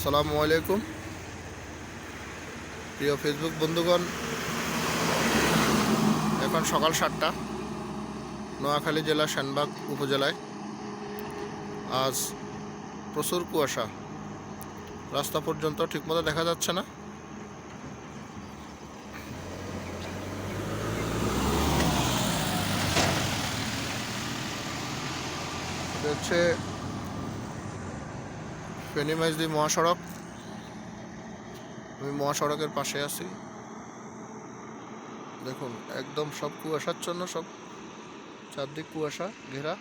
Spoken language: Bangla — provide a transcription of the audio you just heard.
আসসালামু আলাইকুম। প্রিয় ফেসবুক বন্ধুগণ, এখন সকাল সাতটা, নোয়াখালী জেলা সেনবাগ উপজেলায়। আজ প্রচুর কুয়াশা। রাস্তা পর্যন্ত ঠিকমতো দেখা যাচ্ছে না। হচ্ছে ফেনী মাইজদি মহাসড়ক। আমি মহাসড়কের পাশে আছি। দেখুন, একদম সব কুয়াশাচ্ছন্ন সব চারদিক কুয়াশা, ঘেরা।